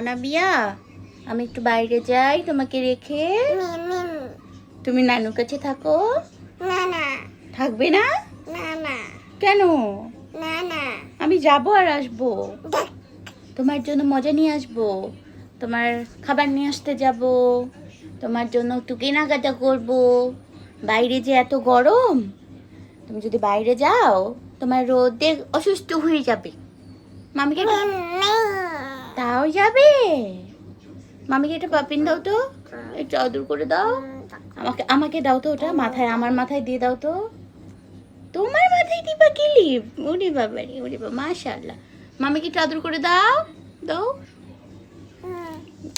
আনাবিয়া আমি একটু বাইরে যাই তোমাকে রেখে। তুমি নানুর কাছে থাকো। না না থাকবে না? না না কেন? না না আমি যাব আর আসব। তোমার জন্য মজা নিয়ে আসব। তোমার খাবার নিয়ে আসতে যাব। তোমার জন্য একটু কেনাকাটা করব। বাইরে যে এত গরম তুমি যদি বাইরে যাও তোমার রোদে অসুস্থ হয়ে যাবে। মামিকে তাও যাবে? মামিকে এটা পাপিন দাও তো। একটু আদর করে দাও। আমাকে আমাকে দাও তো ওটা। মাথায় আমার মাথায় দিয়ে দাও তো। তোমার মাথায় দিবা ক্লিপ ওরে বাবা রে ওরে বাবা মাশাআল্লাহ। মামিকে একটু আদর করে দাও। দাও।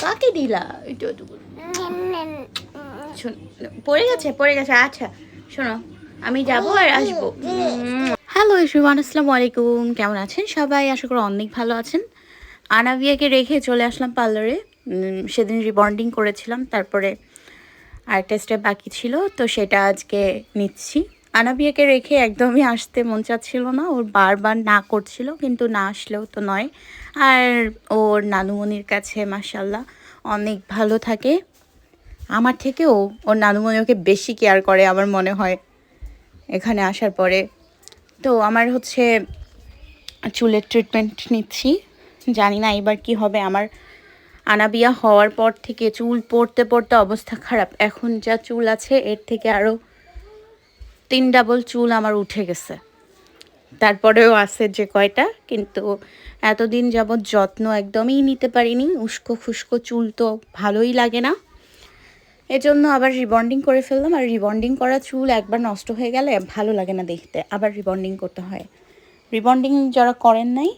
কাকে দিলা? একটু আদর করে পড়ে গেছে পড়ে গেছে। আচ্ছা শোনো আমি যাব আর আসব। হ্যালো এভরিওয়ান আসসালামু আলাইকুম। কেমন আছেন সবাই? আশা করি অনেক ভালো আছেন। আনাবিয়াকে রেখে চলে আসলাম পার্লারে। সেদিন রিবন্ডিং করেছিলাম, তারপরে আরেকটা স্টেপ বাকি ছিল, তো সেটা আজকে নিচ্ছি। আনাবিয়াকে রেখে একদমই আসতে মন চাচ্ছিল না, ওর বারবার না করছিল, কিন্তু না আসলেও তো নয়। আর ওর নানুমনির কাছে মাসাল্লাহ অনেক ভালো থাকে। আমার থেকেও ওর নানুমণি ওকে বেশি কেয়ার করে আমার মনে হয় এখানে আসার পরে। তো আমার হচ্ছে চুলের ট্রিটমেন্ট নিচ্ছি। জানি না এবার কি হবে। আমার আনাবিয়া হওয়ার পর থেকে চুল পড়তে পড়তে অবস্থা খারাপ। এখন যা চুল আছে, এর থেকে আরও তিন ডাবল চুল আমার উঠে গেছে। তারপরেও আছে যে কয়টা, কিন্তু এতদিন যাবৎ যত্ন একদমই নিতে পারিনি। উস্কো খুস্কো চুল তো ভালোই লাগে না। এজন্য আবার রিবন্ডিং করে ফেললাম। আর রিবন্ডিং করা চুল একবার নষ্ট হয়ে গেলে ভালো লাগে না দেখতে। আবার রিবন্ডিং করতে হয়। রিবন্ডিং যারা করেন নাই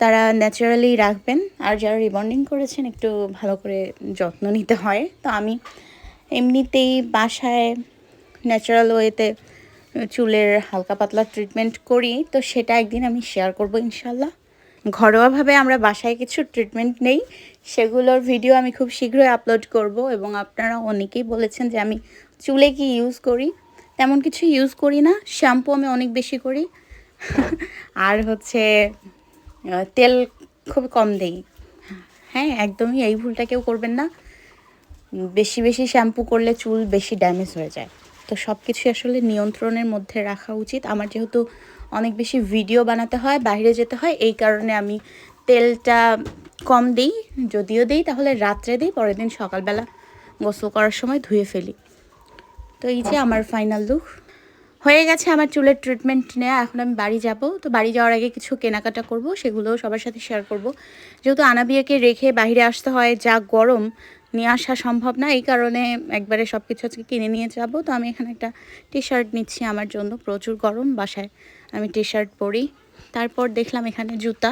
তারা ন্যাচারালি রাখবেন আর যারা রিবন্ডিং করেছেন একটু ভালো করে যত্ন নিতে হয়। তো আমি এমনিতেই বাসায় ন্যাচারাল ওয়েতে চুলের হালকা পাতলা ট্রিটমেন্ট করি। তো সেটা একদিন আমি শেয়ার করব ইনশাল্লাহ। ঘরোয়াভাবে আমরা বাসায় কিছু ট্রিটমেন্ট নেই। সেগুলোর ভিডিও আমি খুব শীঘ্রই আপলোড করব এবং আপনারা অনেকেই বলেছেন যে আমি চুলে কি ইউজ করি। তেমন কিছু ইউজ করি না। শ্যাম্পু আমি অনেক বেশি করি। আর হচ্ছে তেল খুব কম দেই। হ্যাঁ একদমই এই ভুলটা কেউ করবেন না। বেশি বেশি শ্যাম্পু করলে চুল বেশি ড্যামেজ হয়ে যায়। তো সব কিছুই আসলে নিয়ন্ত্রণের মধ্যে রাখা উচিত। আমার যেহেতু অনেক বেশি ভিডিও বানাতে হয়, বাইরে যেতে হয়, এই কারণে আমি তেলটা কম দিই। যদিও দিই, তাহলে রাত্রে দিই, পরের দিন সকালবেলা গোসল করার সময় ধুয়ে ফেলি। তো এই যে আমার ফাইনাল লুক হয়ে গেছে আমার চুলের ট্রিটমেন্ট নেওয়া এখন আমি বাড়ি যাব। তো বাড়ি যাওয়ার আগে কিছু কেনাকাটা করব, সেগুলো সবার সাথে শেয়ার করব। যেহেতু আনাবিয়াকে রেখে বাইরে আসতে হয়, যা গরম, নিয়ে আসা সম্ভব না, এই কারণে একবারে সব কিছু আজকে কিনে নিয়ে যাব। তো আমি এখানে একটা টি শার্ট নিচ্ছি আমার জন্য, প্রচুর গরম, বাসায় আমি টি শার্ট পরি। তারপর দেখলাম এখানে জুতা।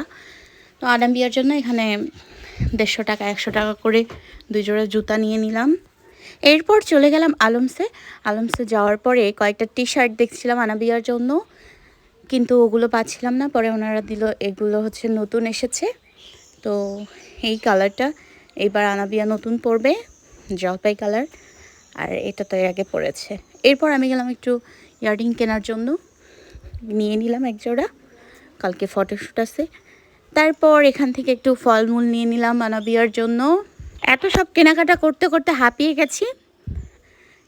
তো আনাবিয়ার জন্য এখানে দেড়শো টাকা, একশো টাকা করে দুই জোড়া জুতা নিয়ে নিলাম। এরপর চলে গেলাম আলমসে। আলমসে যাওয়ার পরে কয়েকটা টি শার্ট দেখছিলাম আনাবিয়ার জন্য। কিন্তু ওগুলো পাচ্ছিলাম না। পরে ওনারা দিল, এগুলো হচ্ছে নতুন এসেছে। তো এই কালারটা এইবার আনাবিয়া নতুন পরবে, জলপাই কালার। আর এটা তো এর আগে পড়েছে এরপর আমি গেলাম একটু ইয়াররিং কেনার জন্য। নিয়ে নিলাম এক জোড়া। কালকে ফটোশ্যুট আছে। তারপর এখান থেকে একটু ফলমূল নিয়ে নিলাম আনাবিয়ার জন্য। এত সব কেনাকাটা করতে করতে হাঁপিয়ে গেছি।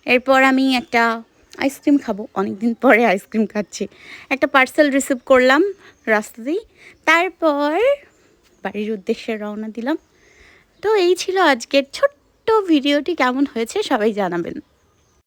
এরপর আমি একটা আইসক্রিম খাব। অনেক দিন পরে আইসক্রিম খাচ্ছি। একটা পার্সেল রিসিভ করলাম রাস্তা রাস্তাতেই। তারপর বাড়ির উদ্দেশ্যে রওনা দিলাম। তো এই ছিল আজকের ছোট্ট ভিডিওটি। কেমন হয়েছে সবাই জানাবেন।